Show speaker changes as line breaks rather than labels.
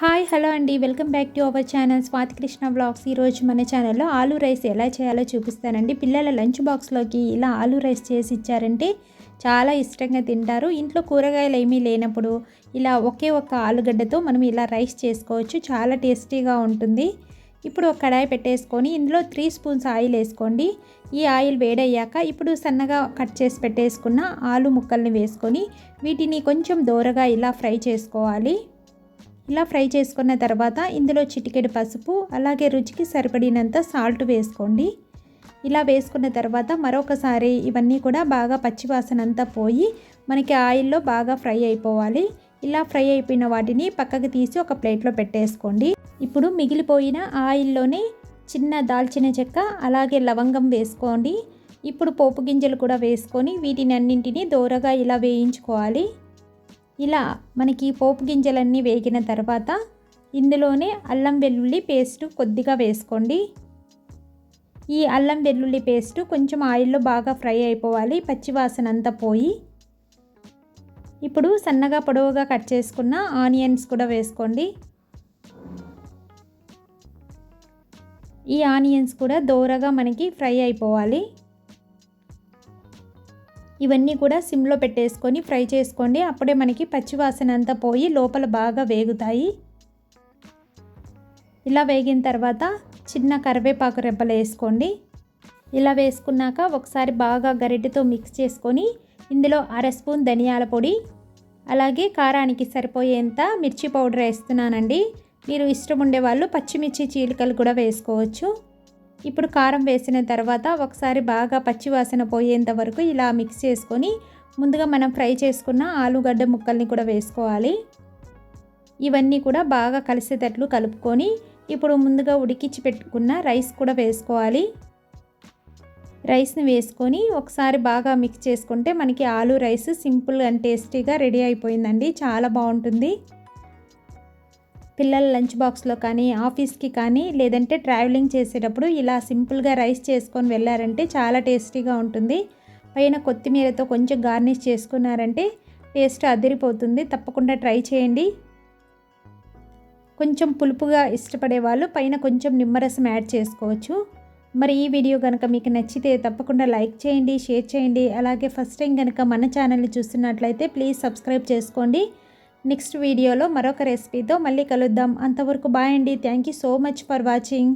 Hi hello అండి. Welcome back to our channel Swathi Krishna blogs ఈరోజు మన ఛానల్లో ఆలూ రైస్ ఎలా చేయాలో చూపిస్తానండి. పిల్లల లంచ్ బాక్స్లోకి ఇలా ఆలూ రైస్ చేసి ఇచ్చారంటే చాలా ఇష్టంగా తింటారు. ఇంట్లో కూరగాయలు ఏమీ లేనప్పుడు ఇలా ఒకే ఒక ఆలుగడ్డతో మనం ఇలా రైస్ చేసుకోవచ్చు. చాలా టేస్టీగా ఉంటుంది. ఇప్పుడు ఒక కడాయి పెట్టేసుకొని ఇందులో త్రీ స్పూన్స్ ఆయిల్ వేసుకోండి. ఈ ఆయిల్ వేడయ్యాక ఇప్పుడు సన్నగా కట్ చేసి పెట్టేసుకున్న ఆలు ముక్కల్ని వేసుకొని వీటిని కొంచెం దోరగా ఇలా ఫ్రై చేసుకోవాలి. ఇలా ఫ్రై చేసుకున్న తర్వాత ఇందులో చిటికెడు పసుపు అలాగే రుచికి సరిపడినంత సాల్ట్ వేసుకోండి. ఇలా వేసుకున్న తర్వాత మరొకసారి ఇవన్నీ కూడా బాగా పచ్చివాసన అంతా పోయి మనకి ఆయిల్లో బాగా ఫ్రై అయిపోవాలి. ఇలా ఫ్రై అయిపోయిన వాటిని పక్కకు తీసి ఒక ప్లేట్లో పెట్టేసుకోండి. ఇప్పుడు మిగిలిపోయిన ఆయిల్లోనే చిన్న దాల్చిన చెక్క అలాగే లవంగం వేసుకోండి. ఇప్పుడు పోపు గింజలు కూడా వేసుకొని వీటిని అన్నింటినీ దోరగా ఇలా వేయించుకోవాలి. ఇలా మనకి పోపు గింజలన్నీ వేగిన తర్వాత ఇందులోనే అల్లం వెల్లుల్లి పేస్ట్ కొద్దిగా వేసుకోండి. ఈ అల్లం వెల్లుల్లి పేస్ట్ కొంచెం ఆయిల్లో బాగా ఫ్రై అయిపోవాలి పచ్చివాసన అంతా పోయి. ఇప్పుడు సన్నగా పొడవుగా కట్ చేసుకున్న ఆనియన్స్ కూడా వేసుకోండి. ఈ ఆనియన్స్ కూడా దోరగా మనకి ఫ్రై అయిపోవాలి. ఇవన్నీ కూడా సిమ్లో పెట్టేసుకొని ఫ్రై చేసుకోండి. అప్పుడే మనకి పచ్చివాసన అంతా పోయి లోపల బాగా వేగుతాయి. ఇలా వేగిన తర్వాత చిన్న కరివేపాకు రెబ్బలు వేసుకోండి. ఇలా వేసుకున్నాక ఒకసారి బాగా గరిటెతో మిక్స్ చేసుకొని ఇందులో అర స్పూన్ ధనియాల పొడి అలాగే కారానికి సరిపోయేంత మిర్చి పౌడర్ వేస్తున్నానండి. మీరు ఇష్టం ఉండే వాళ్ళు పచ్చిమిర్చి చీలికలు కూడా వేసుకోవచ్చు. ఇప్పుడు కారం వేసిన తర్వాత ఒకసారి బాగా పచ్చివాసన పోయేంత వరకు ఇలా మిక్స్ చేసుకొని ముందుగా మనం ఫ్రై చేసుకున్న ఆలుగడ్డ ముక్కల్ని కూడా వేసుకోవాలి. ఇవన్నీ కూడా బాగా కలిసేటట్లు కలుపుకొని ఇప్పుడు ముందుగా ఉడికించి పెట్టుకున్న రైస్ కూడా వేసుకోవాలి. రైస్ని వేసుకొని ఒకసారి బాగా మిక్స్ చేసుకుంటే మనకి ఆలు రైస్ సింపుల్ అండ్ టేస్టీగా రెడీ అయిపోయిందండి. చాలా బాగుంటుంది. పిల్లల లంచ్ బాక్స్లో కానీ ఆఫీస్కి కానీ లేదంటే ట్రావెలింగ్ చేసేటప్పుడు ఇలా సింపుల్గా రైస్ చేసుకొని వెళ్ళారంటే చాలా టేస్టీగా ఉంటుంది. పైన కొత్తిమీరతో కొంచెం గార్నిష్ చేసుకున్నారంటే టేస్ట్ అదిరిపోతుంది. తప్పకుండా ట్రై చేయండి. కొంచెం పులుపుగా ఇష్టపడే వాళ్ళు పైన కొంచెం నిమ్మరసం యాడ్ చేసుకోవచ్చు. మరి ఈ వీడియో కనుక మీకు నచ్చితే తప్పకుండా లైక్ చేయండి షేర్ చేయండి. అలాగే ఫస్ట్ టైం కనుక మన ఛానల్ని చూస్తున్నట్లయితే ప్లీజ్ సబ్స్క్రైబ్ చేసుకోండి. నెక్స్ట్ వీడియోలో మరొక రెసిపీతో మళ్ళీ కలుద్దాం. అంతవరకు బాయ్ అండి. Thank you so much for watching